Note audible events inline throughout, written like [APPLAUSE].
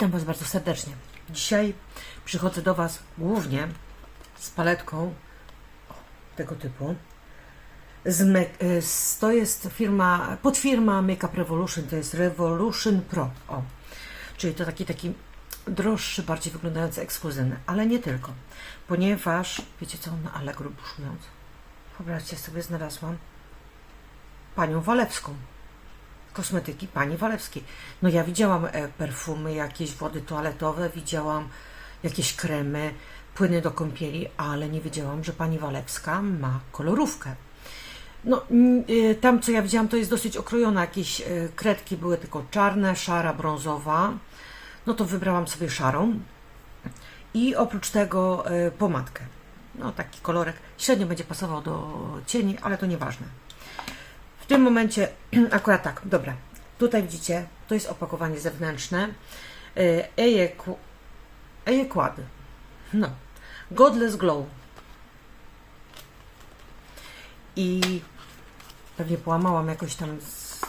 Witam Was bardzo serdecznie. Dzisiaj przychodzę do Was głównie z paletką tego typu. Z z, to jest firma, podfirma Makeup Revolution, to jest Revolution Pro. O. Czyli to taki, taki droższy, bardziej wyglądający, ekskluzywny, ale nie tylko. Ponieważ, wiecie co, na Allegro buszując, wyobraźcie sobie, znalazłam panią Walewską kosmetyki pani Walewskiej. No ja widziałam e, perfumy, jakieś wody toaletowe, widziałam jakieś kremy, płyny do kąpieli, ale nie wiedziałam, że pani Walewska ma kolorówkę. No, y, tam co ja widziałam, to jest dosyć okrojona. Jakieś y, kredki były tylko czarne, szara, brązowa. No to wybrałam sobie szarą. I oprócz tego pomadkę. No taki kolorek średnio będzie pasował do cieni, ale to nieważne. Tym momencie, [CLEARS THROAT] akurat tak, dobra. Tutaj widzicie, to jest opakowanie zewnętrzne. Y, Eje, Eje kłady. No. Godless Glow. I pewnie połamałam jakoś tam. Z...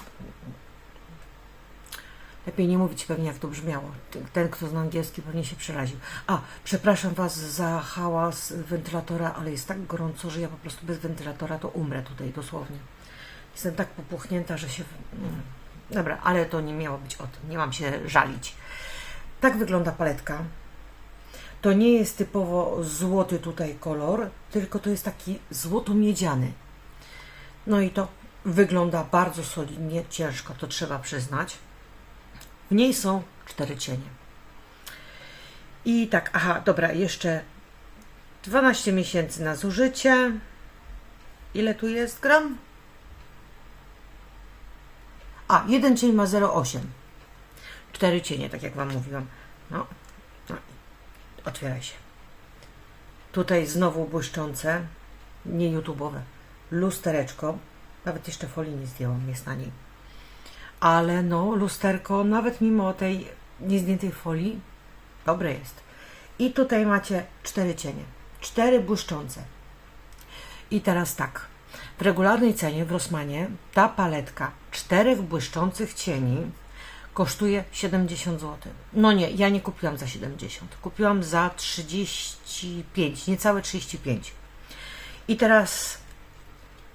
Lepiej nie mówić pewnie, jak to brzmiało. Ten, kto zna angielski, pewnie się przeraził. A, przepraszam Was za hałas wentylatora, ale jest tak gorąco, że ja po prostu bez wentylatora to umrę tutaj dosłownie. Jestem tak popuchnięta, że się. Dobra, ale to nie miało być o tym. Nie mam się żalić. Tak wygląda paletka. To nie jest typowo złoty tutaj kolor, tylko to jest taki złoto-miedziany. No i to wygląda bardzo solidnie, ciężko, to trzeba przyznać. W niej są cztery cienie. I tak, aha, dobra, jeszcze 12 miesięcy na zużycie. Ile tu jest gram? A, jeden cień ma 0,8. Cztery cienie, tak jak Wam mówiłam. No, no. otwieraj się. Tutaj znowu błyszczące, nie YouTube'owe, lustereczko. Nawet jeszcze folii nie zdjęłam, jest na niej. Ale no, lusterko, nawet mimo tej niezdjętej folii, dobre jest. I tutaj macie cztery cienie. Cztery błyszczące. I teraz tak. W regularnej cenie w Rossmanie ta paletka czterech błyszczących cieni kosztuje 70 zł. No nie, ja nie kupiłam za 70. Kupiłam za 35, niecałe 35. I teraz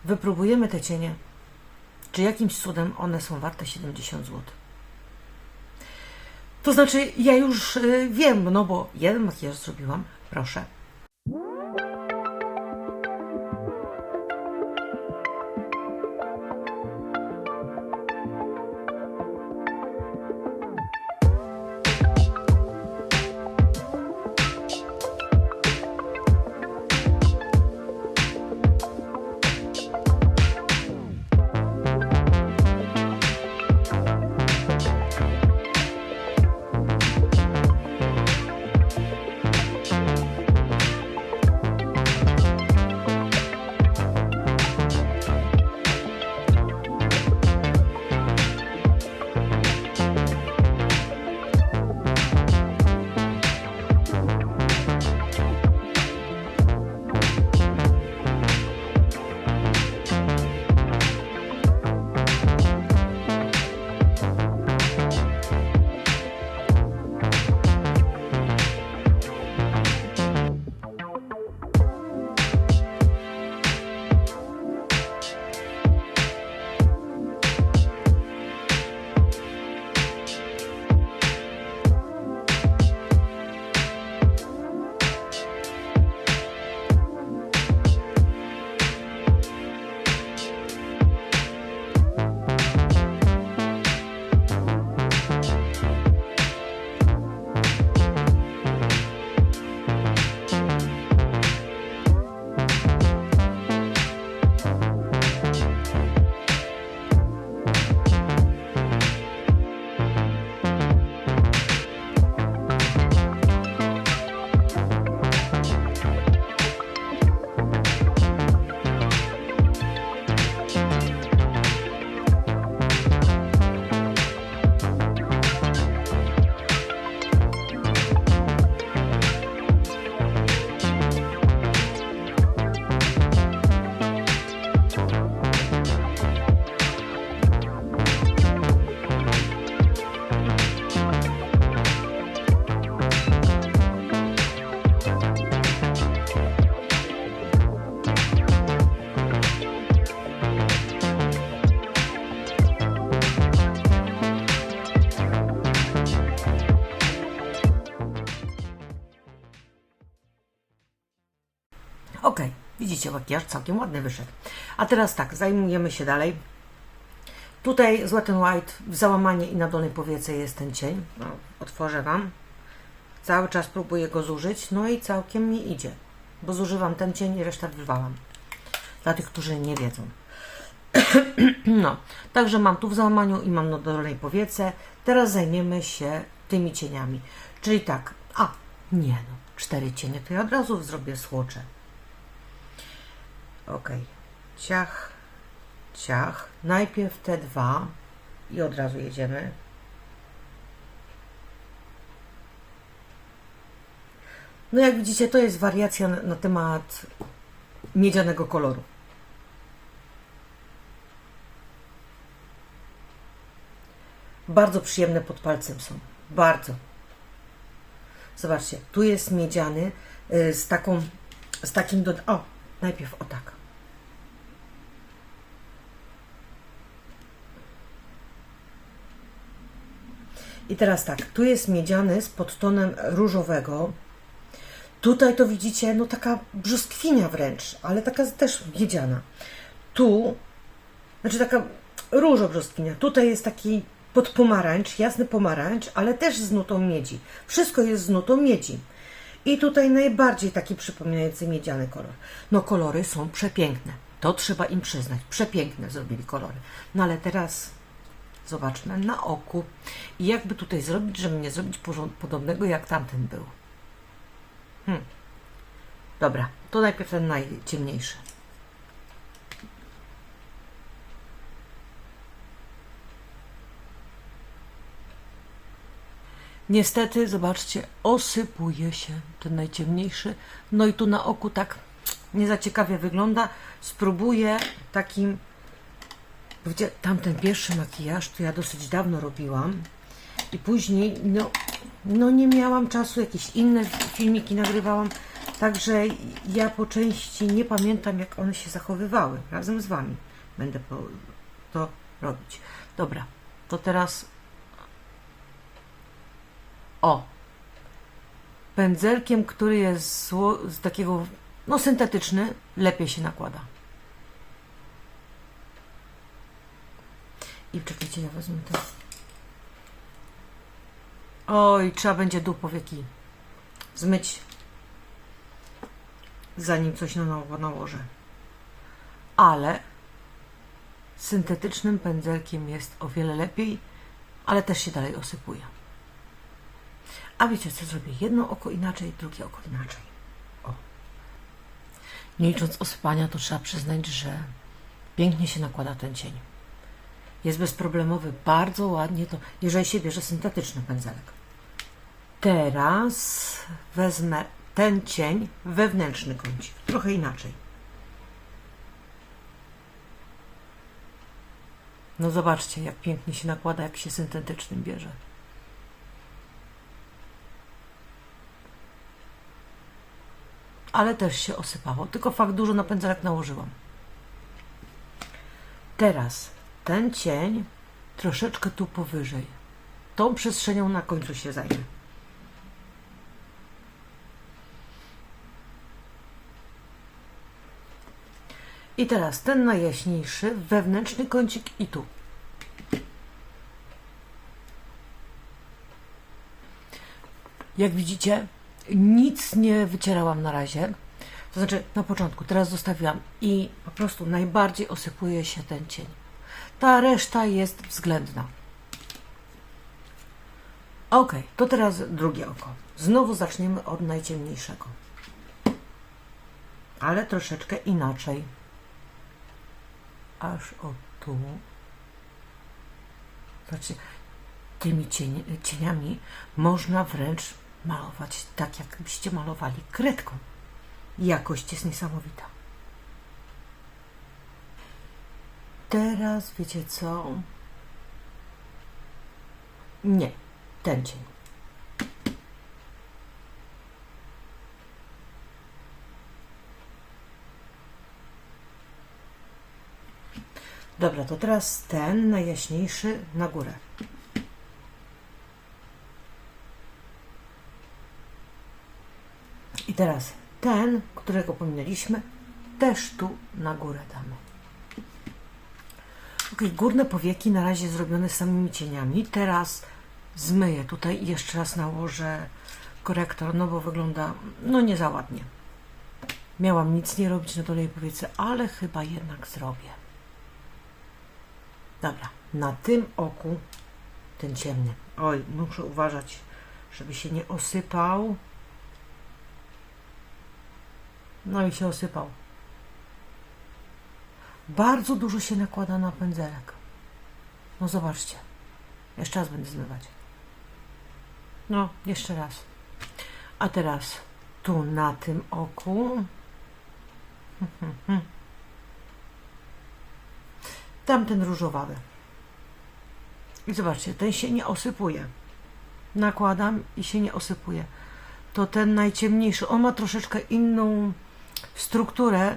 wypróbujemy te cienie, czy jakimś cudem one są warte 70 zł. To znaczy, ja już y, wiem, no bo jeden makijaż zrobiłam, proszę. Widzicie, makijaż całkiem ładny wyszedł. A teraz tak, zajmujemy się dalej. Tutaj z Wet n załamanie i na dolnej powiece jest ten cień. No, otworzę Wam. Cały czas próbuję go zużyć, no i całkiem mi idzie. Bo zużywam ten cień i resztę wywałam. Dla tych, którzy nie wiedzą. [CLEARS THROAT] no, także mam tu w załamaniu i mam na dolnej powiece. Teraz zajmiemy się tymi cieniami. Czyli tak, a, nie no, cztery cienie, to ja od razu zrobię słocze. Ok, ciach, ciach. Najpierw te dwa i od razu jedziemy. No jak widzicie, to jest wariacja na, na temat miedzianego koloru. Bardzo przyjemne pod palcem są. Bardzo. Zobaczcie, tu jest miedziany y, z taką, z takim do... O, najpierw o tak. I teraz tak, tu jest miedziany z podtonem różowego. Tutaj to widzicie, no taka brzoskwinia wręcz, ale taka też miedziana. Tu, znaczy taka różo brzoskwinia. Tutaj jest taki podpomarańcz, jasny pomarańcz, ale też z nutą miedzi. Wszystko jest z nutą miedzi. I tutaj najbardziej taki przypominający miedziany kolor. No kolory są przepiękne. To trzeba im przyznać. Przepiękne zrobili kolory. No ale teraz zobaczmy na oku. I jakby tutaj zrobić, żeby nie zrobić podobnego jak tamten był. Hmm. Dobra, to najpierw ten najciemniejszy. Niestety, zobaczcie, osypuje się ten najciemniejszy. No i tu na oku tak nie za ciekawie wygląda. Spróbuję takim. Tamten pierwszy makijaż to ja dosyć dawno robiłam. I później, no, no nie miałam czasu, jakieś inne filmiki nagrywałam. Także ja po części nie pamiętam, jak one się zachowywały. Razem z Wami będę to robić. Dobra, to teraz o! Pędzelkiem, który jest z takiego, no syntetyczny, lepiej się nakłada. I czekajcie, ja wezmę to. Oj, trzeba będzie dół powieki zmyć, zanim coś na nowo nałożę. Ale syntetycznym pędzelkiem jest o wiele lepiej, ale też się dalej osypuje. A wiecie co zrobię? Jedno oko inaczej, drugie oko inaczej. O. Nie licząc osypania, to trzeba przyznać, że pięknie się nakłada ten cień. Jest bezproblemowy, bardzo ładnie to, jeżeli się bierze syntetyczny pędzelek. Teraz wezmę ten cień, wewnętrzny kącik, trochę inaczej. No zobaczcie, jak pięknie się nakłada, jak się syntetycznym bierze. ale też się osypało. Tylko fakt dużo na pędzelek nałożyłam. Teraz ten cień troszeczkę tu powyżej. Tą przestrzenią na końcu się zajmę. I teraz ten najjaśniejszy, wewnętrzny kącik i tu. Jak widzicie, nic nie wycierałam na razie. To znaczy na początku, teraz zostawiłam i po prostu najbardziej osypuje się ten cień. Ta reszta jest względna. Ok, to teraz drugie oko. Znowu zaczniemy od najciemniejszego. Ale troszeczkę inaczej. Aż o tu. Zobaczcie, tymi cień, cieniami można wręcz malować tak, jakbyście malowali kredką. Jakość jest niesamowita. teraz wiecie co? Nie, ten cień. Dobra, to teraz ten najjaśniejszy na górę. I teraz ten, którego pominęliśmy, też tu na górę damy. Górne powieki na razie zrobione samymi cieniami. Teraz zmyję tutaj i jeszcze raz nałożę korektor, no bo wygląda no nie za ładnie. Miałam nic nie robić na dole jej powiecy, ale chyba jednak zrobię. Dobra, na tym oku ten ciemny. Oj, muszę uważać, żeby się nie osypał. No i się osypał. Bardzo dużo się nakłada na pędzelek. No zobaczcie. Jeszcze raz będę zmywać. No, jeszcze raz. A teraz tu na tym oku. [LAUGHS] Tamten różowawy. I zobaczcie, ten się nie osypuje. Nakładam i się nie osypuje. To ten najciemniejszy, on ma troszeczkę inną strukturę,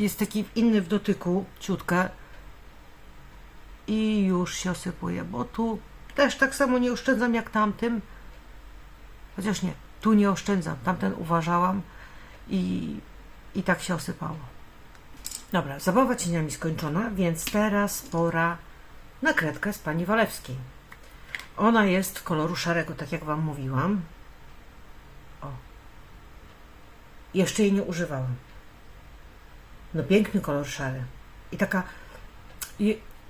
jest taki inny w dotyku, ciutkę i już się osypuje, bo tu też tak samo nie oszczędzam jak tamtym, chociaż nie, tu nie oszczędzam, tamten uważałam i, i tak się osypało. Dobra, zabawa cieniami skończona, więc teraz pora na kredkę z pani Walewskiej. Ona jest koloru szarego, tak jak Wam mówiłam. O. Jeszcze jej nie używałam. No piękny kolor szary. I taka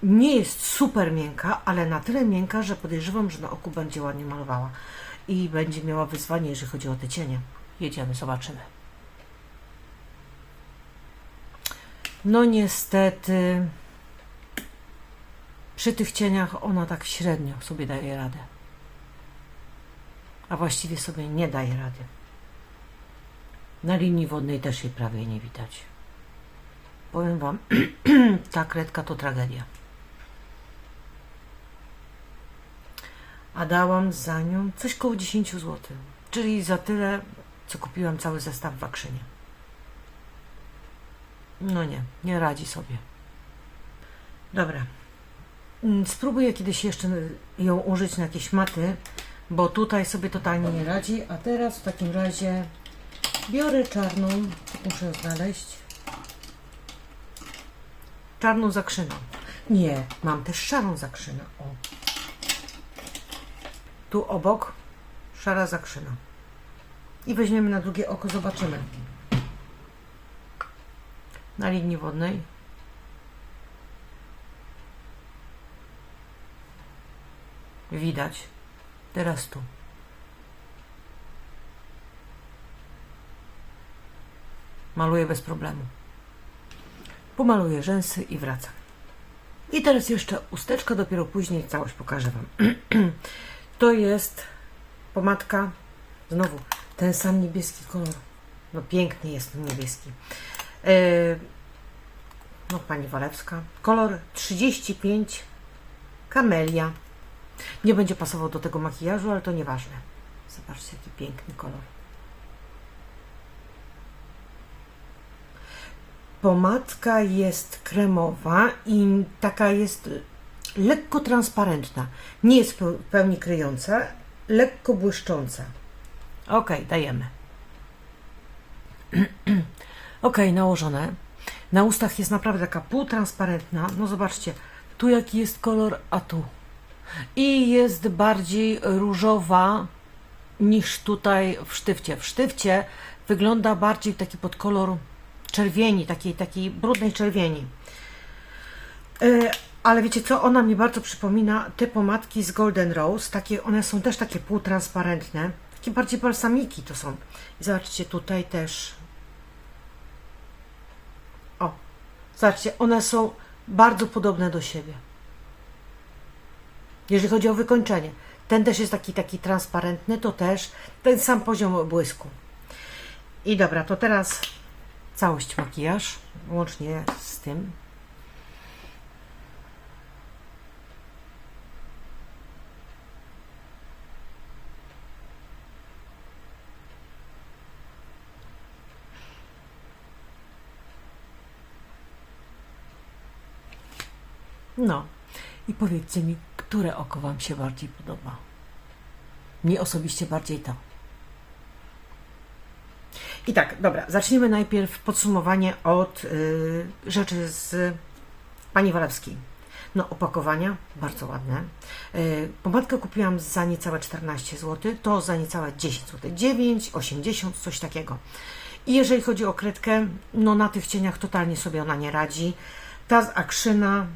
nie jest super miękka, ale na tyle miękka, że podejrzewam, że na oku będzie ładnie malowała. I będzie miała wyzwanie, jeżeli chodzi o te cienie. Jedziemy, zobaczymy. No niestety przy tych cieniach ona tak średnio sobie daje radę. A właściwie sobie nie daje rady. Na linii wodnej też jej prawie nie widać. Powiem Wam, [CLEARS THROAT] ta kredka to tragedia. A dałam za nią coś koło 10 zł. Czyli za tyle, co kupiłam cały zestaw w Akrzynie. No nie, nie radzi sobie. Dobra. Mm, Spróbuję kiedyś jeszcze ją użyć na jakieś maty, bo tutaj sobie totalnie nie radzi. A teraz w takim razie biorę czarną, muszę ją znaleźć. Czarną zakrzyną. Nie, mam też szarą zakrzynę. O. Tu obok szara zakrzyna. I weźmiemy na drugie oko, zobaczymy. Na linii wodnej. Widać. Teraz tu. Maluję bez problemu. Pomaluję rzęsy i wracam. I teraz jeszcze usteczka, dopiero później całość pokażę Wam. [CLEARS THROAT] to jest pomadka, znowu ten sam niebieski kolor. No piękny jest ten niebieski. E, no Pani Walewska. Kolor 35 kamelia. Nie będzie pasował do tego makijażu, ale to nieważne. Zobaczcie, jaki piękny kolor. Pomadka jest kremowa i taka jest lekko transparentna. Nie jest w pełni kryjąca, lekko błyszcząca. Ok, dajemy. [CLEARS THROAT] ok, nałożone. Na ustach jest naprawdę taka półtransparentna. No zobaczcie, tu jaki jest kolor, a tu. I jest bardziej różowa niż tutaj w sztywcie. W sztywcie wygląda bardziej taki pod kolor czerwieni, takiej, takiej brudnej czerwieni. E, ale wiecie co, ona mi bardzo przypomina te pomadki z Golden Rose, takie, one są też takie półtransparentne, takie bardziej balsamiki to są. I zobaczcie, tutaj też. O, zobaczcie, one są bardzo podobne do siebie. Jeżeli chodzi o wykończenie. Ten też jest taki, taki transparentny, to też ten sam poziom błysku. I dobra, to teraz całość makijaż, łącznie z tym. No i powiedzcie mi, które oko Wam się bardziej podoba? Mi osobiście bardziej to. I tak, dobra, zacznijmy najpierw podsumowanie od y, rzeczy z pani Walewskiej. No, opakowania bardzo ładne. Y, pomadkę kupiłam za niecałe 14 zł, to za niecałe 10 zł, 9, 80, coś takiego. I jeżeli chodzi o kredkę, no na tych cieniach totalnie sobie ona nie radzi. Ta z Akrzyna,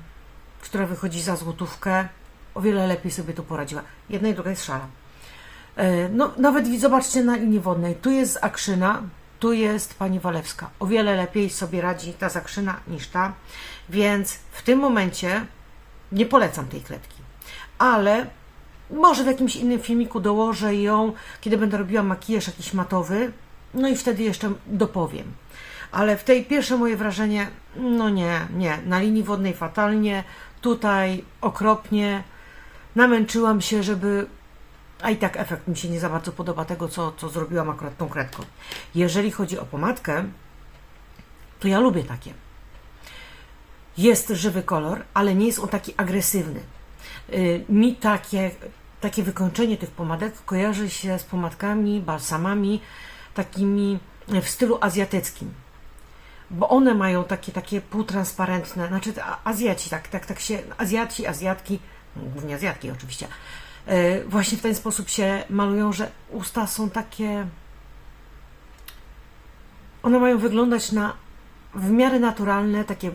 która wychodzi za złotówkę, o wiele lepiej sobie tu poradziła. Jedna i druga jest szara. E, No, nawet zobaczcie na linii wodnej. Tu jest Akrzyna, tu jest pani Walewska. O wiele lepiej sobie radzi ta z Akrzyna niż ta, więc w tym momencie nie polecam tej kredki. Ale może w jakimś innym filmiku dołożę ją, kiedy będę robiła makijaż jakiś matowy, no i wtedy jeszcze dopowiem. Ale w tej pierwsze moje wrażenie, no nie, nie, na linii wodnej fatalnie, tutaj okropnie, namęczyłam się, żeby a i tak efekt mi się nie za bardzo podoba tego, co, co zrobiłam akurat tą kredką. Jeżeli chodzi o pomadkę, to ja lubię takie. Jest żywy kolor, ale nie jest on taki agresywny. Yy, mi takie, takie wykończenie tych pomadek kojarzy się z pomadkami, balsamami takimi w stylu azjatyckim. Bo one mają takie, takie półtransparentne, znaczy Azjaci, tak, tak, tak się, Azjaci, Azjatki, głównie Azjatki oczywiście, właśnie w ten sposób się malują, że usta są takie. One mają wyglądać na w miarę naturalne, takie,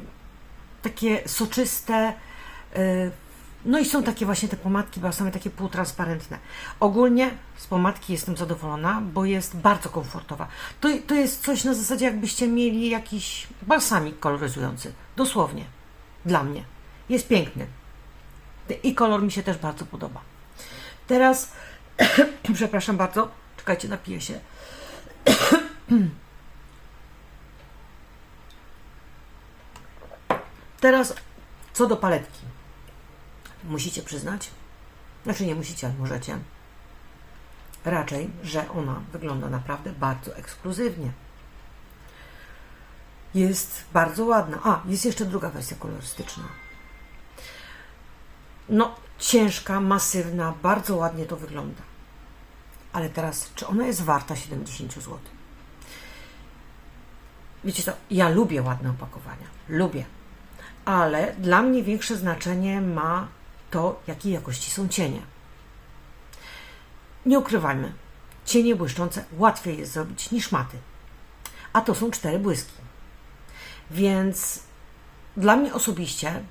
takie soczyste. e, No i są takie właśnie te pomadki balsamy, takie półtransparentne. Ogólnie z pomadki jestem zadowolona, bo jest bardzo komfortowa. To, to jest coś na zasadzie, jakbyście mieli jakiś balsamik koloryzujący. Dosłownie. Dla mnie. Jest piękny. I kolor mi się też bardzo podoba. Teraz, [CLEARS THROAT] przepraszam bardzo, czekajcie, napiję się. [CLEARS THROAT] Teraz co do paletki. Musicie przyznać, znaczy nie musicie, ale możecie, raczej, że ona wygląda naprawdę bardzo ekskluzywnie. Jest bardzo ładna. A, jest jeszcze druga wersja kolorystyczna. No, ciężka, masywna, bardzo ładnie to wygląda. Ale teraz, czy ona jest warta 70 zł? Wiecie co, ja lubię ładne opakowania. Lubię. Ale dla mnie większe znaczenie ma to, jakiej jakości są cienie. Nie ukrywajmy, cienie błyszczące łatwiej jest zrobić niż maty. A to są cztery błyski. Więc dla mnie osobiście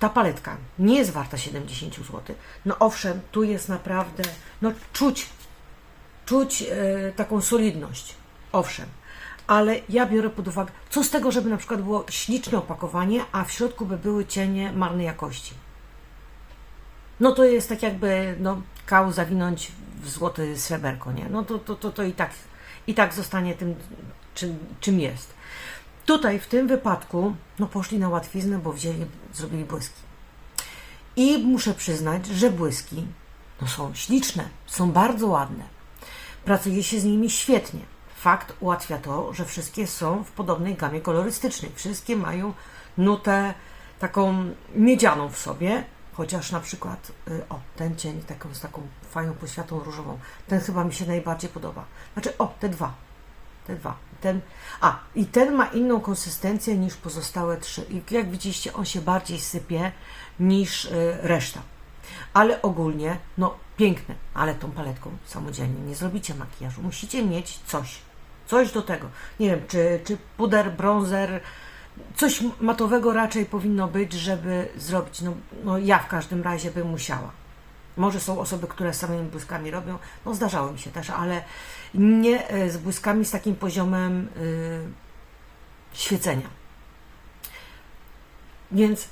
ta paletka nie jest warta 70 zł. No owszem, tu jest naprawdę, no czuć, czuć e, taką solidność. Owszem, ale ja biorę pod uwagę, co z tego, żeby na przykład było śliczne opakowanie, a w środku by były cienie marnej jakości. No to jest tak jakby no, kał zawinąć w złote sreberko, nie? No to, to, to, to i, tak, i tak zostanie tym, czym, czym jest. Tutaj w tym wypadku no poszli na łatwiznę, bo wzięli, zrobili błyski. I muszę przyznać, że błyski no są śliczne, są bardzo ładne. Pracuje się z nimi świetnie. Fakt ułatwia to, że wszystkie są w podobnej gamie kolorystycznej. Wszystkie mają nutę taką miedzianą w sobie, chociaż na przykład, y, o, ten cień taką, z taką fajną poświatą różową, ten chyba mi się najbardziej podoba. Znaczy, o, te dwa, te dwa. Ten, a, i ten ma inną konsystencję niż pozostałe trzy. I jak widzicie, on się bardziej sypie niż y, reszta. Ale ogólnie, no piękne, ale tą paletką samodzielnie nie zrobicie makijażu. Musicie mieć coś, coś do tego. Nie wiem, czy, czy puder, bronzer, coś matowego raczej powinno być, żeby zrobić. No, no ja w każdym razie bym musiała. Może są osoby, które samymi błyskami robią, no zdarzało mi się też, ale nie e, z błyskami z takim poziomem y, świecenia. Więc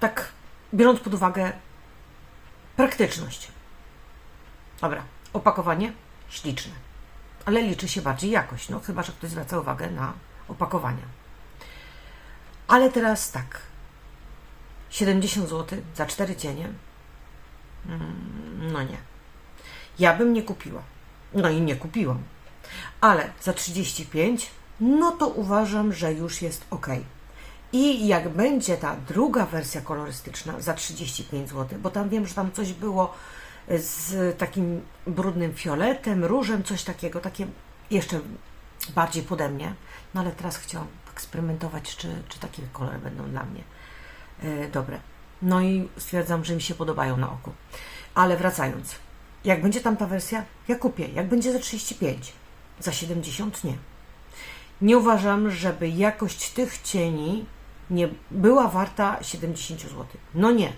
tak biorąc pod uwagę praktyczność. Dobra, opakowanie śliczne, ale liczy się bardziej jakość, no chyba, że ktoś zwraca uwagę na opakowania. Ale teraz tak, 70 zł za cztery cienie, no nie. Ja bym nie kupiła. No i nie kupiłam. Ale za 35, no to uważam, że już jest ok. I jak będzie ta druga wersja kolorystyczna za 35 zł, bo tam wiem, że tam coś było z takim brudnym fioletem, różem, coś takiego, takie jeszcze bardziej pode mnie. No ale teraz chciałam eksperymentować, czy, czy takie kolory będą dla mnie e, dobre. No i stwierdzam, że mi się podobają na oko. Ale wracając, jak będzie tam ta wersja, ja kupię. Jak będzie za 35, za 70 nie. Nie uważam, żeby jakość tych cieni nie była warta 70 zł. No nie.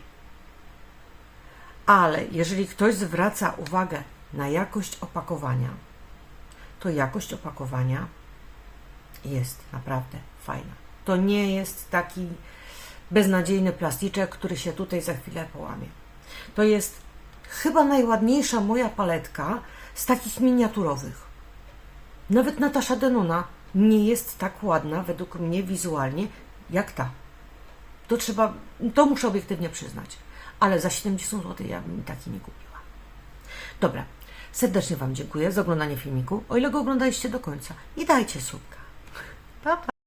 Ale jeżeli ktoś zwraca uwagę na jakość opakowania, to jakość opakowania jest naprawdę fajna. To nie jest taki beznadziejny plasticzek, który się tutaj za chwilę połamie. To jest chyba najładniejsza moja paletka z takich miniaturowych. Nawet Natasza Denona nie jest tak ładna według mnie wizualnie jak ta. To trzeba, to muszę obiektywnie przyznać. Ale za 70 zł ja bym taki nie kupiła. Dobra, serdecznie Wam dziękuję za oglądanie filmiku, o ile go oglądaliście do końca. I dajcie słupka. Pa, pa.